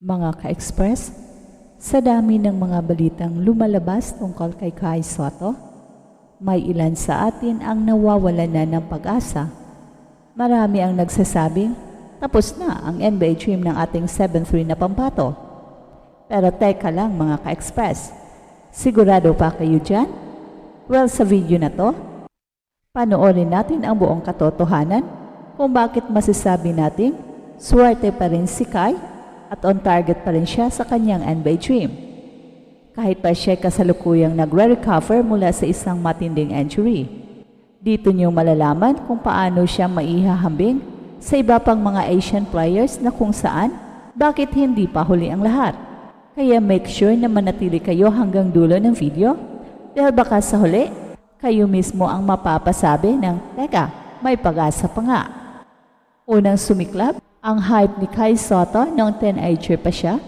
Mga ka-express, sa dami ng mga balitang lumalabas tungkol kay Kai Soto, may ilan sa atin ang nawawalan na ng pag-asa. Marami ang nagsasabing, tapos na ang NBA dream ng ating 7-3 na pampato. Pero teka lang mga ka-express, sigurado pa kayo dyan? Well, sa video na to, panoorin natin ang buong katotohanan kung bakit masasabi nating swerte pa rin si Kai at on target pa rin siya sa kanyang NBA dream. Kahit pa siya kasalukuyang nagre-recover mula sa isang matinding injury. Dito niyo malalaman kung paano siya maihahambing sa iba pang mga Asian players na kung saan, bakit hindi pa huli ang lahat. Kaya make sure na manatili kayo hanggang dulo ng video dahil baka sa huli, kayo mismo ang mapapasabi ng, Teka, may pag-asa pa nga. Unang sumiklab, ang hype ni Kai Soto noong teenager pa siya.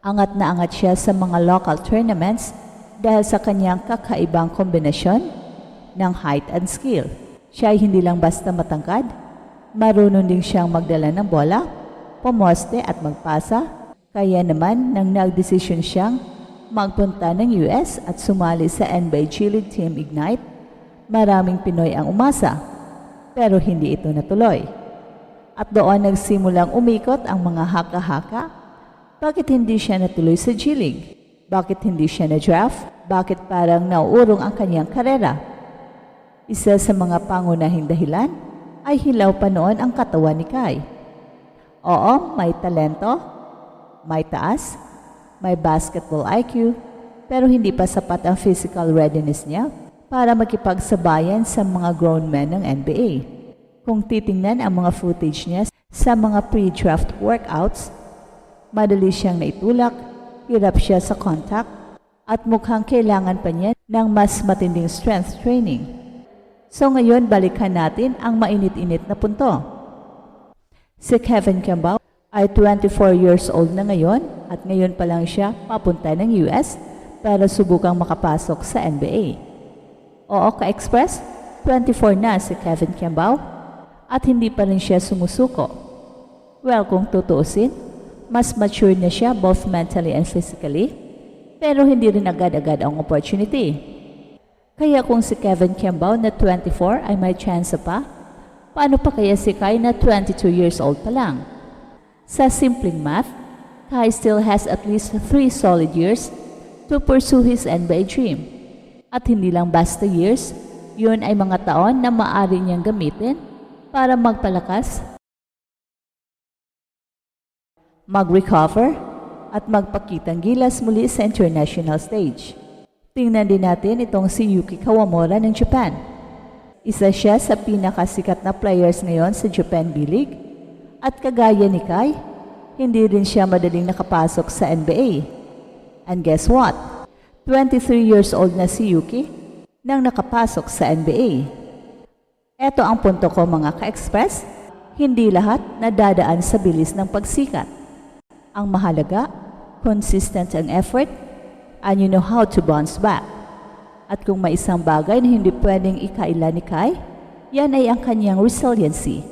Angat na angat siya sa mga local tournaments dahil sa kanyang kakaibang kombinasyon ng height and skill. Siya ay hindi lang basta matangkad, marunong din siyang magdala ng bola, pumoste at magpasa. Kaya naman nang nagdesisyon siyang magpunta ng US at sumali sa NBA G League Team Ignite, maraming Pinoy ang umasa pero hindi ito natuloy. At doon nagsimulang umikot ang mga haka-haka. Bakit hindi siya natuloy sa G League? Bakit hindi siya na-draft? Bakit parang nauurong ang kanyang karera? Isa sa mga pangunahing dahilan ay hilaw pa noon ang katawan ni Kai. Oo, may talento, may taas, may basketball IQ, pero hindi pa sapat ang physical readiness niya para makipagsabayan sa mga grown men ng NBA. Kung titingnan ang mga footage niya sa mga pre-draft workouts, madali siyang naitulak, hirap siya sa contact, at mukhang kailangan pa niya ng mas matinding strength training. So ngayon balikan natin ang mainit-init na punto. Si Kevin Campbell ay 24 years old na ngayon at ngayon pa lang siya papunta ng US para subukang makapasok sa NBA. Oo ka-express, 24 na si Kevin Campbell at hindi pa rin siya sumusuko. Well, kung tutuusin, mas mature na siya both mentally and physically, pero hindi rin agad-agad ang opportunity. Kaya kung si Kevin Campbell na 24 ay may chance pa, paano pa kaya si Kai na 22 years old pa lang? Sa simpleng math, Kai still has at least 3 solid years to pursue his NBA dream. At hindi lang basta years, yun ay mga taon na maaari niyang gamitin para magpalakas, mag-recover, at magpakitang gilas muli sa international stage. Tingnan din natin itong si Yuki Kawamura ng Japan. Isa siya sa pinakasikat na players ngayon sa Japan B-League at kagaya ni Kai, hindi rin siya madaling nakapasok sa NBA. And guess what? 23 years old na si Yuki nang nakapasok sa NBA. Ito ang punto ko mga ka-express, hindi lahat nadadaan sa bilis ng pagsikat. Ang mahalaga, consistent ang effort, and you know how to bounce back. At kung may isang bagay na hindi pwedeng ikaila ni Kai, yan ay ang kanyang resiliency.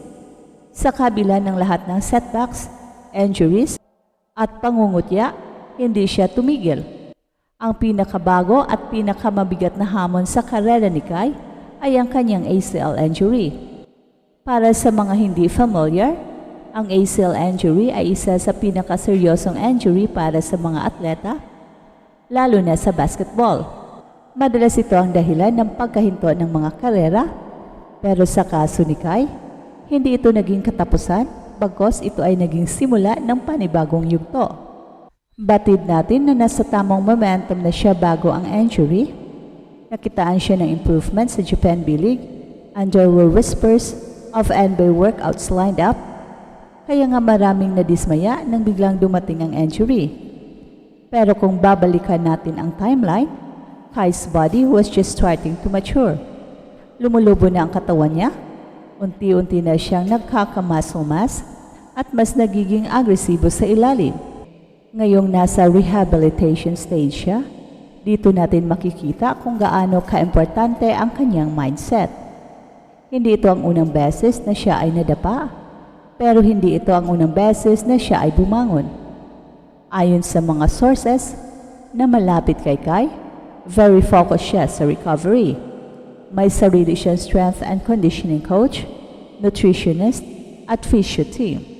Sa kabila ng lahat ng setbacks, injuries, at pangungutya, hindi siya tumigil. Ang pinakabago at pinakamabigat na hamon sa karera ni Kai ay ang kanyang ACL injury. Para sa mga hindi familiar, ang ACL injury ay isa sa pinakaseryosong injury para sa mga atleta, lalo na sa basketball. Madalas ito ang dahilan ng pagkahinto ng mga karera, pero sa kaso ni Kai, hindi ito naging katapusan, bagkos ito ay naging simula ng panibagong yugto. Batid natin na nasa tamang momentum na siya bago ang injury. Nakitaan siya ng improvement sa Japan B-League and there were whispers of NBA workouts lined up kaya nga maraming nadismaya nang biglang dumating ang injury. Pero kung babalikan natin ang timeline, Kai's body was just starting to mature. Lumulubo na ang katawan niya, unti-unti na siyang nagkakamas-umas at mas nagiging agresibo sa ilalim. Ngayong nasa rehabilitation stage siya, dito natin makikita kung gaano kaimportante ang kanyang mindset. Hindi ito ang unang beses na siya ay nadapa Pero hindi ito ang unang beses na siya ay bumangon. Ayon sa mga sources na malapit kay Kai, very focused siya sa recovery. May sarili siyang strength and conditioning coach, nutritionist, at physio team.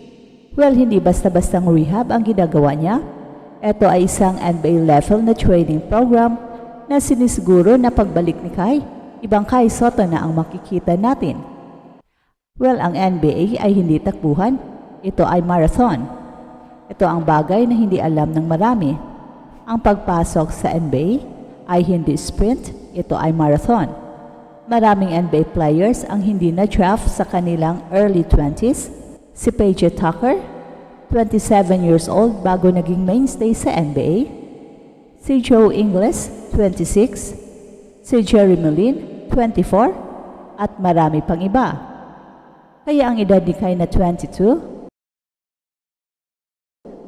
Well, hindi basta-bastang rehab ang ginagawa niya. Ito ay isang NBA level na training program na sinisiguro na pagbalik ni Kai, ibang Kai Soto na ang makikita natin. Well, ang NBA ay hindi takbuhan. Ito ay marathon. Ito ang bagay na hindi alam ng marami. Ang pagpasok sa NBA ay hindi sprint, ito ay marathon. Maraming NBA players ang hindi na-draft sa kanilang early 20s. Si Paige Tucker, 27 years old bago naging mainstay sa NBA. Si Joe Ingles, 26. Si Jeremy Lin, 24. At marami pang iba. Kaya ang edad ni Kai na 22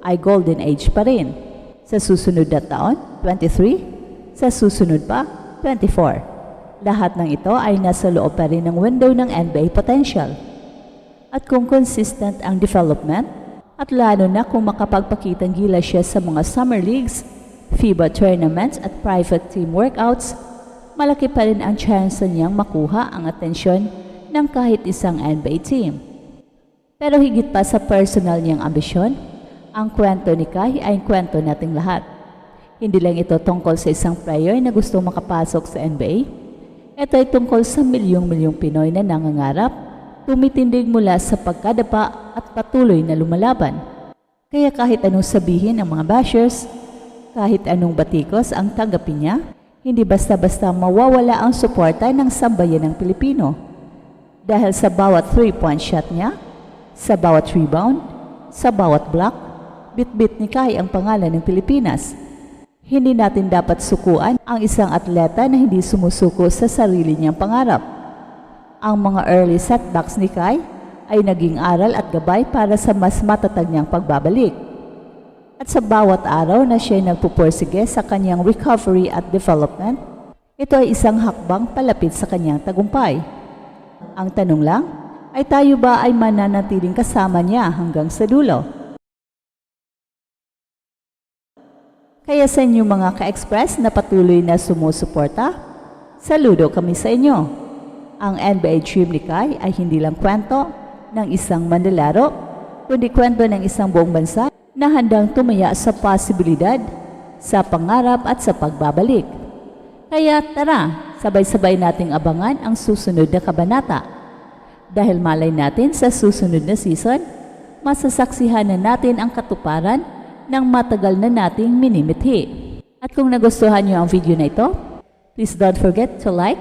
ay golden age pa rin. Sa susunod na taon, 23. Sa susunod pa, 24. Lahat ng ito ay nasa loob pa rin ng window ng NBA potential. At kung consistent ang development, at lalo na kung makapagpakitang gila siya sa mga summer leagues, FIBA tournaments at private team workouts, malaki pa rin ang chance niyang makuha ang atensyon ng kahit isang NBA team. Pero higit pa sa personal niyang ambisyon, ang kwento ni Kai ay kwento nating lahat. Hindi lang ito tungkol sa isang player na gustong makapasok sa NBA. Ito ay tungkol sa milyong-milyong Pinoy na nangangarap, tumitindig mula sa pagkadapa at patuloy na lumalaban. Kaya kahit anong sabihin ng mga bashers, kahit anong batikos ang tanggapin niya, hindi basta-basta mawawala ang suporta ng sambayan ng Pilipino. Dahil sa bawat three-point shot niya, sa bawat rebound, sa bawat block, bit-bit ni Kai ang pangalan ng Pilipinas. Hindi natin dapat sukuan ang isang atleta na hindi sumusuko sa sarili niyang pangarap. Ang mga early setbacks ni Kai ay naging aral at gabay para sa mas matatag niyang pagbabalik. At sa bawat araw na siya ay nagpupursige sa kanyang recovery at development, ito ay isang hakbang palapit sa kanyang tagumpay. Ang tanong lang, ay tayo ba ay mananatiling kasama niya hanggang sa dulo? Kaya sa inyo mga ka-express na patuloy na sumusuporta, saludo kami sa inyo. Ang NBA Dream ni Kai ay hindi lang kwento ng isang manlalaro, kundi kwento ng isang buong bansa na handang tumaya sa posibilidad, sa pangarap at sa pagbabalik. Kaya tara, sabay-sabay nating abangan ang susunod na kabanata. Dahil malay natin sa susunod na season, masasaksihan na natin ang katuparan ng matagal na nating minimithi. At kung nagustuhan niyo ang video na ito, please don't forget to like,